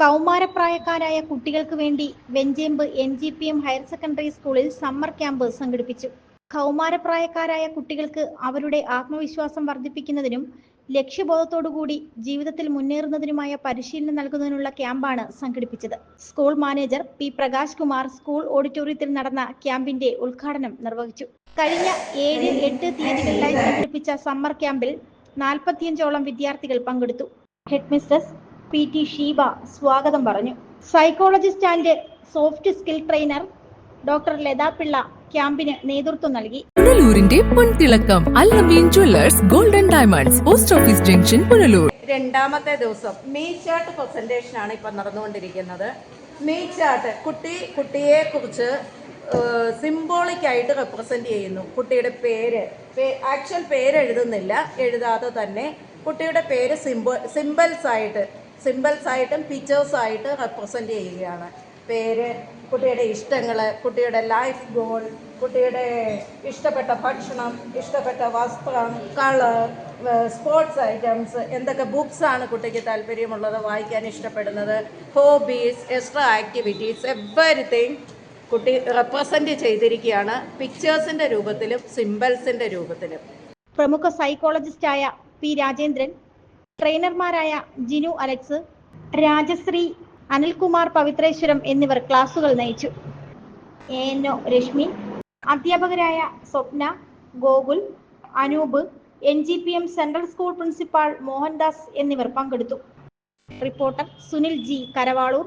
കൗമാരപ്രായക്കാരായ കുട്ടികൾക്ക് വേണ്ടി Vencheambu N G P M higher secondary സ്കൂളിൽ സമ്മർ ക്യാമ്പ് സംഘടിപ്പിച്ചു. കൗമാരപ്രായക്കാരായ കുട്ടികൾക്ക് അവരുടെ ആത്മവിശ്വാസം വർദ്ധിപ്പിക്കുന്നതിനും ലക്ഷ്യബോധത്തോടുകൂടി ജീവിതത്തിൽ മുന്നേറുന്നതിനുമായ പരിശീലനം നൽകുന്നതിനുള്ള ക്യാമ്പാണ് സംഘടിപ്പിച്ചത്. School manager P Prakash Kumar school ഓഡിറ്റോറിയത്തിൽ നടന്ന ക്യാമ്പിന്റെ ഉദ്ഘാടനം നിർവഹിച്ചു. കഴിഞ്ഞ ഏഴ് എട്ട് തീയതികളിലായി സംഘടിപ്പിച്ച സമ്മർ ക്യാമ്പിൽ നാൽപ്പത്തിയഞ്ചോളം വിദ്യാർത്ഥികൾ പങ്കെടുത്തു. Head mistress P T Sheeba സ്വാഗതം പറഞ്ഞു. Psychologist and soft skill trainer doctor Latha Pillai ക്യാമ്പിന് നേതൃത്വം നൽകി. പുനലൂരിന്റെ പൊൻതിളക്കം Allameen jewellers golden diamonds post office junction Punalur. രണ്ടാമത്തെ ദിവസം മീ ചാർട്ട് പ്രസന്റേഷൻ ആണ് ഇപ്പം നടന്നുകൊണ്ടിരിക്കുന്നത്. മീ ചാർട്ട് കുട്ടി കുട്ടിയെ കുറിച്ച് സിംബോളിക് ആയിട്ട് റെപ്രസെന്റ് ചെയ്യുന്നു. കുട്ടിയുടെ പേര് ആക്ച്വൽ പേര് എഴുതുന്നില്ല. എഴുതാതെ തന്നെ കുട്ടിയുടെ പേര് സിംബോ സിമ്പിൾസ് ആയിട്ട് സിമ്പിൾസ് ആയിട്ടും പിക്ചേഴ്സ് ആയിട്ട് റെപ്രസെന്റ് ചെയ്യുകയാണ്. പേര് കുട്ടിയുടെ ഇഷ്ടങ്ങൾ കുട്ടിയുടെ ലൈഫ് ഗോൾ കുട്ടിയുടെ ഇഷ്ടപ്പെട്ട ഭക്ഷണം ഇഷ്ടപ്പെട്ട വസ്ത്രം കളർ സ്പോർട്സ് ഐറ്റംസ് എന്തൊക്കെ ബുക്സ് ആണ് കുട്ടിക്ക് താല്പര്യമുള്ളത് വായിക്കാൻ ഇഷ്ടപ്പെടുന്നത്? ഹോബീസ് എക്സ്ട്രാ ആക്ടിവിറ്റീസ് എവറിത്തിങ് കുട്ടി റെപ്രസെന്റ് ചെയ്തിരിക്കുകയാണ്. പിക്ചേഴ്സിന്റെ രൂപത്തിലും സിമ്പിൾസിന്റെ രൂപത്തിലും. പ്രമുഖ സൈക്കോളജിസ്റ്റായ പി രാജേന്ദ്രൻ ട്രെയിനർമാരായ ജിനു അലക്സ് രാജശ്രീ അനിൽകുമാർ പവിത്രേശ്വരം എന്നിവർ ക്ലാസുകൾ നയിച്ചു. എ എൻ ഒ രശ്മി അധ്യാപകരായ Swapna Gokul Anoop N G P M central school principal Mohandas എന്നിവർ പങ്കെടുത്തു. Reporter Sunil G Karavaloor.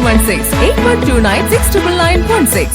716 8129